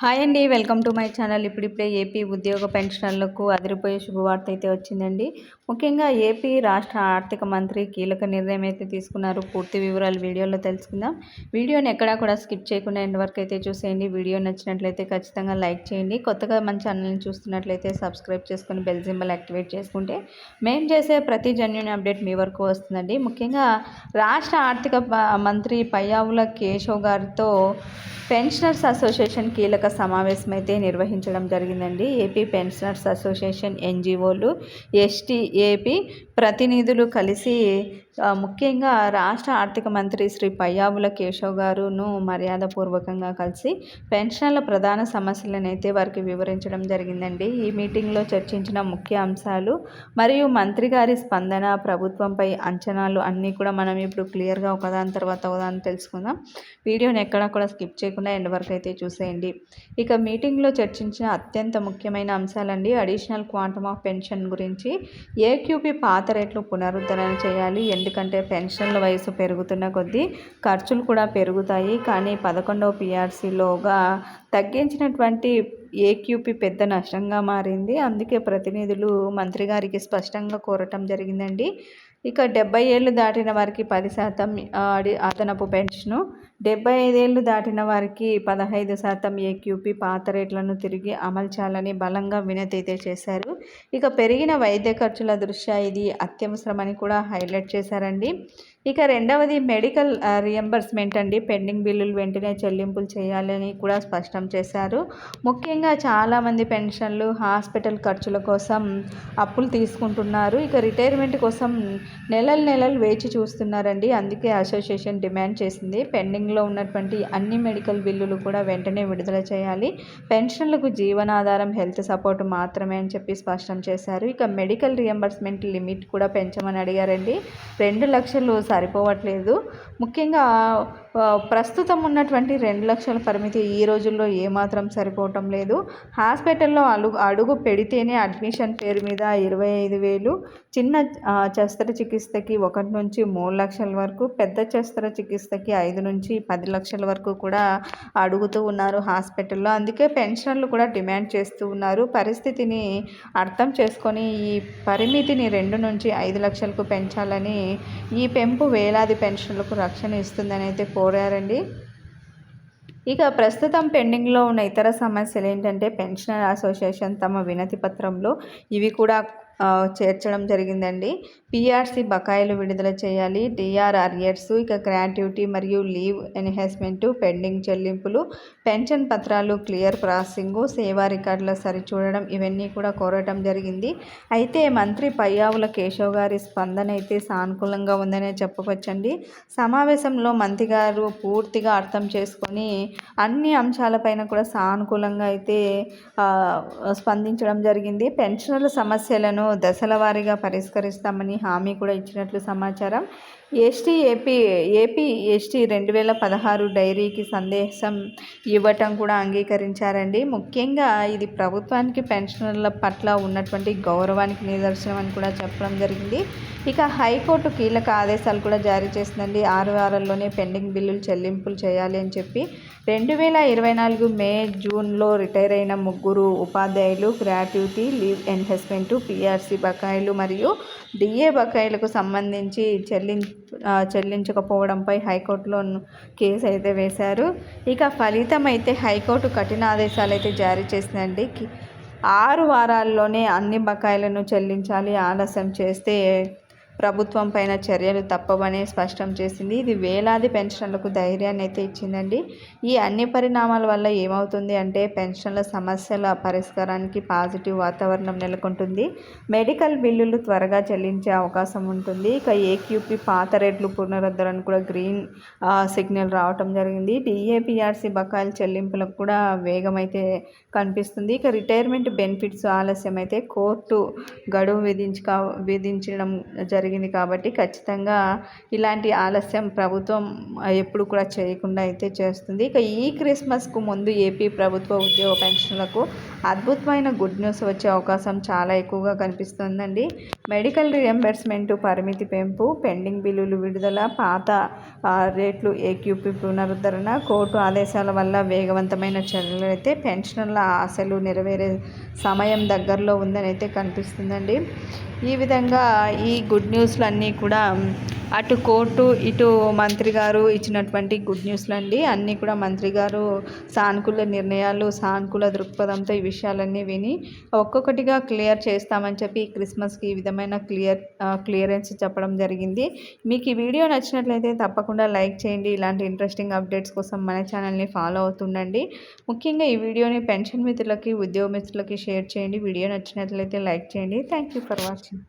Hi అండి welcome to my channel. ఇప్పుడిప్పుడే AP ఉద్యోగ పెన్షనర్లకు అదిరిపోయే శుభవార్త అయితే వచ్చిందండి. ముఖ్యంగా ఏపీ రాష్ట్ర ఆర్థిక మంత్రి కీలక నిర్ణయం అయితే తీసుకున్నారు. పూర్తి వివరాలు వీడియోలో తెలుసుకుందాం. వీడియోని ఎక్కడా కూడా స్కిప్ చేయకుండా ఎండ్ వరకు అయితే చూసేయండి. వీడియో నచ్చినట్లయితే ఖచ్చితంగా లైక్ చేయండి. కొత్తగా మన ఛానల్ని చూస్తున్నట్లయితే సబ్స్క్రైబ్ చేసుకొని బెల్ సింబల్ యాక్టివేట్ చేసుకుంటే మేము చేసే ప్రతి జన్యుని అప్డేట్ మీ వరకు వస్తుందండి. ముఖ్యంగా రాష్ట్ర ఆర్థిక మంత్రి పయ్యావుల కేశవ్ గారితో పెన్షనర్స్ అసోసియేషన్ కీలక సమావేశం అయితే నిర్వహించడం జరిగిందండి. ఏపీ పెన్షనర్స్ అసోసియేషన్ ఎన్జిఓలు ఎస్టీ ఏపీ ప్రతినిధులు కలిసి ముఖ్యంగా రాష్ట్ర ఆర్థిక మంత్రి శ్రీ పయ్యావుల కేశవ్ గారును మర్యాదపూర్వకంగా కలిసి పెన్షన్ల ప్రధాన సమస్యలను అయితే వారికి వివరించడం జరిగిందండి. ఈ మీటింగ్లో చర్చించిన ముఖ్య అంశాలు మరియు మంత్రి గారి స్పందన ప్రభుత్వంపై అంచనాలు అన్నీ కూడా మనం ఇప్పుడు క్లియర్గా ఒకదాని తర్వాత ఒకదాని తెలుసుకుందాం. వీడియోని ఎక్కడా కూడా స్కిప్ చేయకుండా ఎండ్ వరకు అయితే చూసేయండి. ఇక మీటింగ్లో చర్చించిన అత్యంత ముఖ్యమైన అంశాలండి అడిషనల్ క్వాంటమ్ ఆఫ్ పెన్షన్ గురించి. ఏక్యూపీ పాత రేట్లు పునరుద్ధరణ చేయాలి ఎన్ ఎందుకంటే పెన్షన్ల వయసు పెరుగుతున్న కొద్దీ ఖర్చులు కూడా పెరుగుతాయి. కానీ పదకొండవ పిఆర్సీలోగా తగ్గించినటువంటి ఏక్యూపీ పెద్ద నష్టంగా మారింది. అందుకే ప్రతినిధులు మంత్రి గారికి స్పష్టంగా కోరటం జరిగిందండి. ఇక డెబ్బై ఏళ్ళు దాటిన వారికి పది శాతం అదనపు పెన్షను డెబ్బై ఐదేళ్ళు దాటిన వారికి పదహైదు శాతం ఏక్యూపీ పాత రేట్లను తిరిగి అమల్చాలని బలంగా వినతి అయితే చేశారు. ఇక పెరిగిన వైద్య ఖర్చుల దృష్ట్యా ఇది అత్యవసరమని కూడా హైలైట్ చేశారండి. ఇక రెండవది మెడికల్ రియంబర్స్మెంట్ అండి. పెండింగ్ బిల్లులు వెంటనే చెల్లింపులు చేయాలని కూడా స్పష్టం చేశారు. ముఖ్యంగా చాలామంది పెన్షన్లు హాస్పిటల్ ఖర్చుల కోసం అప్పులు తీసుకుంటున్నారు. ఇక రిటైర్మెంట్ కోసం నెలలు నెలలు వేచి చూస్తున్నారండి. అందుకే అసోసియేషన్ డిమాండ్ చేసింది. పెండింగ్ పెండింగ్లో ఉన్నటువంటి అన్ని మెడికల్ బిల్లులు కూడా వెంటనే విడుదల చేయాలి. పెన్షన్లకు జీవనాధారం హెల్త్ సపోర్ట్ మాత్రమే అని చెప్పి స్పష్టం చేశారు. ఇక మెడికల్ రియంబర్స్మెంట్ లిమిట్ కూడా పెంచమని అడిగారండి. రెండు లక్షలు సరిపోవట్లేదు. ముఖ్యంగా ప్రస్తుతం ఉన్నటువంటి రెండు లక్షల పరిమితి ఈ రోజుల్లో ఏమాత్రం సరిపోవటం లేదు. హాస్పిటల్లో అడుగు అడుగు పెడితేనే అడ్మిషన్ పేరు మీద ఇరవై ఐదు వేలు చిన్న శస్త్రచికిత్సకి ఒకటి నుంచి మూడు లక్షల వరకు పెద్ద శస్త్రచికిత్సకి ఐదు నుంచి పది లక్షల వరకు కూడా అడుగుతూ ఉన్నారు హాస్పిటల్లో. అందుకే పెన్షన్లు కూడా డిమాండ్ చేస్తూ ఉన్నారు. పరిస్థితిని అర్థం చేసుకొని ఈ పరిమితిని రెండు నుంచి ఐదు లక్షలకు పెంచాలని ఈ పెంపు వేలాది పెన్షన్లకు రక్షణ ఇస్తుందని అయితే కోరారండి. ఇక ప్రస్తుతం పెండింగ్లో ఉన్న ఇతర సమస్యలు ఏంటంటే పెన్షనర్ అసోసియేషన్ తమ వినతి పత్రంలో ఇవి కూడా చేర్చడం జరిగిందండి. పిఆర్సి బకాయిలు విడుదల చేయాలి. డిఆర్ అరియర్స్ ఇక గ్రాట్యుటీ మరియు లీవ్ ఎన్హాన్స్మెంటు పెండింగ్ చెల్లింపులు పెన్షన్ పత్రాలు క్లియర్ ప్రాసెసింగు సేవా రికార్డుల సరిచూడడం ఇవన్నీ కూడా కోరటం జరిగింది. అయితే మంత్రి పయ్యావుల కేశవ్ గారి స్పందన అయితే సానుకూలంగా ఉందనే చెప్పవచ్చండి. సమావేశంలో మంత్రి గారు పూర్తిగా అర్థం చేసుకొని అన్ని అంశాలపైన కూడా సానుకూలంగా అయితే స్పందించడం జరిగింది. పెన్షనర్ల సమస్యలను దశల వారీగా పరిష్కరిస్తామని హామీ కూడా ఇచ్చినట్లు సమాచారం. ఎస్టీ ఏపీ ఏపీ ఎస్టీ రెండు వేల పదహారు డైరీకి సందేశం ఇవ్వటం కూడా అంగీకరించారండి. ముఖ్యంగా ఇది ప్రభుత్వానికి పెన్షనర్ల పట్ల ఉన్నటువంటి గౌరవానికి నిదర్శనం అని కూడా చెప్పడం జరిగింది. ఇక హైకోర్టు కీలక ఆదేశాలు కూడా జారీ చేసిందండి. ఆరు వారాల్లోనే పెండింగ్ బిల్లులు చెల్లింపులు చేయాలి అని చెప్పి. రెండు వేల ఇరవై నాలుగు మే జూన్లో రిటైర్ అయిన ముగ్గురు ఉపాధ్యాయులు గ్రాట్యుటీ లీవ్ ఎన్హెస్మెంటు పిఆర్సీ బకాయిలు మరియు డిఏ బకాయిలకు సంబంధించి చెల్లి చెల్లించకపోవడంపై హైకోర్టులో కేసు అయితే వేశారు. ఇక ఫలితం అయితే హైకోర్టు కఠిన ఆదేశాలు అయితే జారీ చేసిందండి. ఆరు వారాల్లోనే అన్ని బకాయిలను చెల్లించాలి ఆలస్యం చేస్తే ప్రభుత్వం పైన చర్యలు తప్పవని స్పష్టం చేసింది. ఇది వేలాది పెన్షన్లకు ధైర్యాన్ని అయితే ఇచ్చిందండి. ఈ అన్ని పరిణామాల వల్ల ఏమవుతుంది అంటే పెన్షన్ల సమస్యల పరిష్కారానికి పాజిటివ్ వాతావరణం నెలకొంటుంది. మెడికల్ బిల్లులు త్వరగా చెల్లించే అవకాశం ఉంటుంది. ఇక ఏక్యూపీ పాత రేట్లు పునరుద్ధరణ కూడా గ్రీన్ సిగ్నల్ రావటం జరిగింది. డిఏపిఆర్సీ బకాయిల చెల్లింపులకు కూడా వేగం అయితే కనిపిస్తుంది. ఇక రిటైర్మెంట్ బెనిఫిట్స్ ఆలస్యం అయితే కోర్టు గడువు విధించ విధించడం జరిగింది. జరిగింది కాబట్టి ఖచ్చితంగా ఇలాంటి ఆలస్యం ప్రభుత్వం ఎప్పుడు కూడా చేయకుండా అయితే చేస్తుంది. ఇక ఈ క్రిస్మస్కు ముందు ఏపీ ప్రభుత్వ ఉద్యోగ పెన్షన్లకు అద్భుతమైన గుడ్ న్యూస్ వచ్చే అవకాశం చాలా ఎక్కువగా కనిపిస్తుందండి. మెడికల్ రియంబర్స్మెంట్ పరిమితి పెంపు పెండింగ్ బిల్లులు విడుదల పాత రేట్లు ఏక్యూపీ పునరుద్ధరణ కోర్టు ఆదేశాల వల్ల వేగవంతమైన చర్యలు అయితే పెన్షనర్ల ఆశలు నెరవేరే సమయం దగ్గరలో ఉందని అయితే కనిపిస్తుందండి. ఈ విధంగా ఈ గుడ్ న్యూస్లు అన్నీ కూడా అటు కోర్టు ఇటు మంత్రి గారు ఇచ్చినటువంటి గుడ్ న్యూస్లు అండి అన్నీ కూడా మంత్రి గారు సానుకూల నిర్ణయాలు సానుకూల దృక్పథంతో ఈ విషయాలన్నీ విని ఒక్కొక్కటిగా క్లియర్ చేస్తామని చెప్పి క్రిస్మస్కి ఈ విధమైన క్లియర్ క్లియరెన్స్ చెప్పడం జరిగింది. మీకు ఈ వీడియో నచ్చినట్లయితే తప్పకుండా లైక్ చేయండి. ఇలాంటి ఇంట్రెస్టింగ్ అప్డేట్స్ కోసం మన ఛానల్ని ఫాలో అవుతుండండి. ముఖ్యంగా ఈ వీడియోని పెన్షన్ మిత్రులకి ఉద్యోగ మిత్రులకి షేర్ చేయండి. వీడియో నచ్చినట్లయితే లైక్ చేయండి. Thank you for watching.